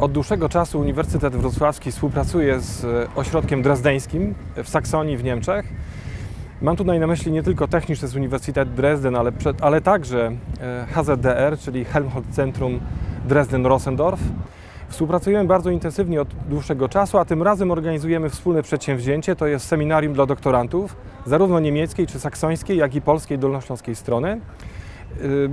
Od dłuższego czasu Uniwersytet Wrocławski współpracuje z e, ośrodkiem drezdeńskim w Saksonii w Niemczech. Mam tutaj na myśli nie tylko Techniczny Uniwersytet Dresden, ale, ale także e, HZDR, czyli Helmholtz-Zentrum Dresden-Rossendorf. Współpracujemy bardzo intensywnie od dłuższego czasu, a tym razem organizujemy wspólne przedsięwzięcie. To jest seminarium dla doktorantów, zarówno niemieckiej czy saksońskiej, jak i polskiej dolnośląskiej strony. Y,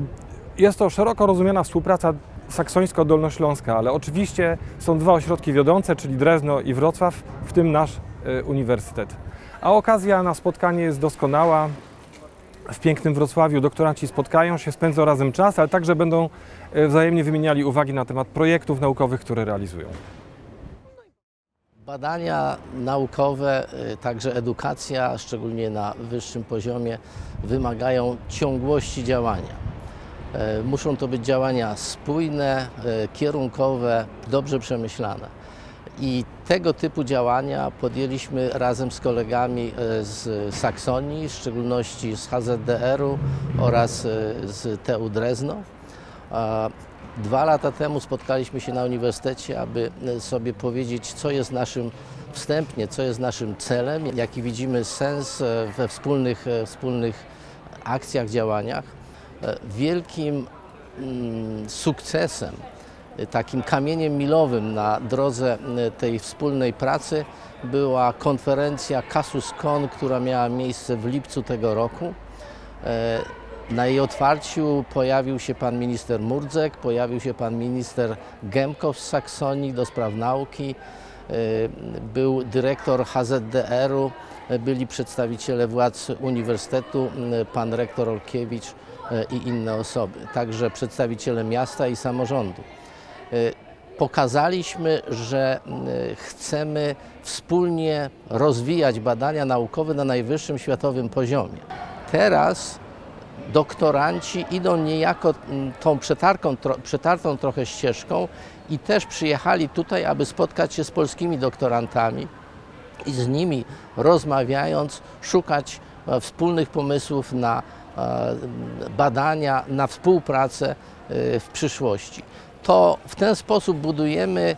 Jest to szeroko rozumiana współpraca saksońsko-dolnośląska, ale oczywiście są dwa ośrodki wiodące, czyli Drezno i Wrocław, w tym nasz y, uniwersytet. A okazja na spotkanie jest doskonała. W pięknym Wrocławiu doktoranci spotkają się, spędzą razem czas, ale także będą y, wzajemnie wymieniali uwagi na temat projektów naukowych, które realizują. Badania naukowe, y, także edukacja, szczególnie na wyższym poziomie, wymagają ciągłości działania. E, Muszą to być działania spójne, e, kierunkowe, dobrze przemyślane. I tego typu działania podjęliśmy razem z kolegami e, z Saksonii, w szczególności z HZDR-u oraz z TU Drezno. Dwa lata temu spotkaliśmy się na uniwersytecie, aby sobie powiedzieć, co jest naszym wstępnie, co jest naszym celem, jaki widzimy sens we wspólnych, wspólnych akcjach, działaniach. E, Wielkim mm, sukcesem, e, takim kamieniem milowym na drodze e, tej wspólnej pracy była konferencja Casus Con, która miała miejsce w lipcu tego roku. Na jej otwarciu pojawił się pan minister Murdzek, pojawił się pan minister Gemkow z Saksonii do spraw nauki, był dyrektor HZDR-u, byli przedstawiciele władz uniwersytetu, m, pan rektor Olkiewicz e, i inne osoby, także przedstawiciele miasta i samorządu. Pokazaliśmy, że chcemy wspólnie rozwijać badania naukowe na najwyższym światowym poziomie. Teraz doktoranci idą niejako mm, tą przetarką, tro, przetartą trochę ścieżką i też przyjechali tutaj, aby spotkać się z polskimi doktorantami i z nimi rozmawiając, szukać e, wspólnych pomysłów na e, badania, na współpracę e, w przyszłości. To w ten sposób budujemy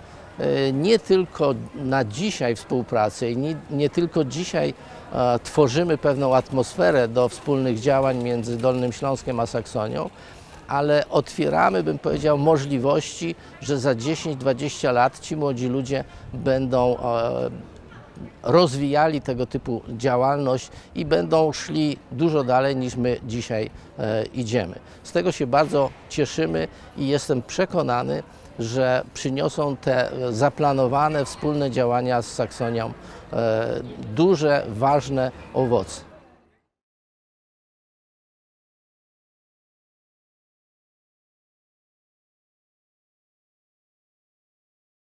nie tylko na dzisiaj współpracę i nie, nie tylko dzisiaj e, tworzymy pewną atmosferę do wspólnych działań między Dolnym Śląskiem a Saksonią, ale otwieramy, bym powiedział, możliwości, że za 10-20 lat ci młodzi ludzie będą e, rozwijali tego typu działalność i będą szli dużo dalej niż my dzisiaj e, idziemy. Z tego się bardzo cieszymy i jestem przekonany, że przyniosą te zaplanowane wspólne działania z Saksonią e, duże, ważne owoce.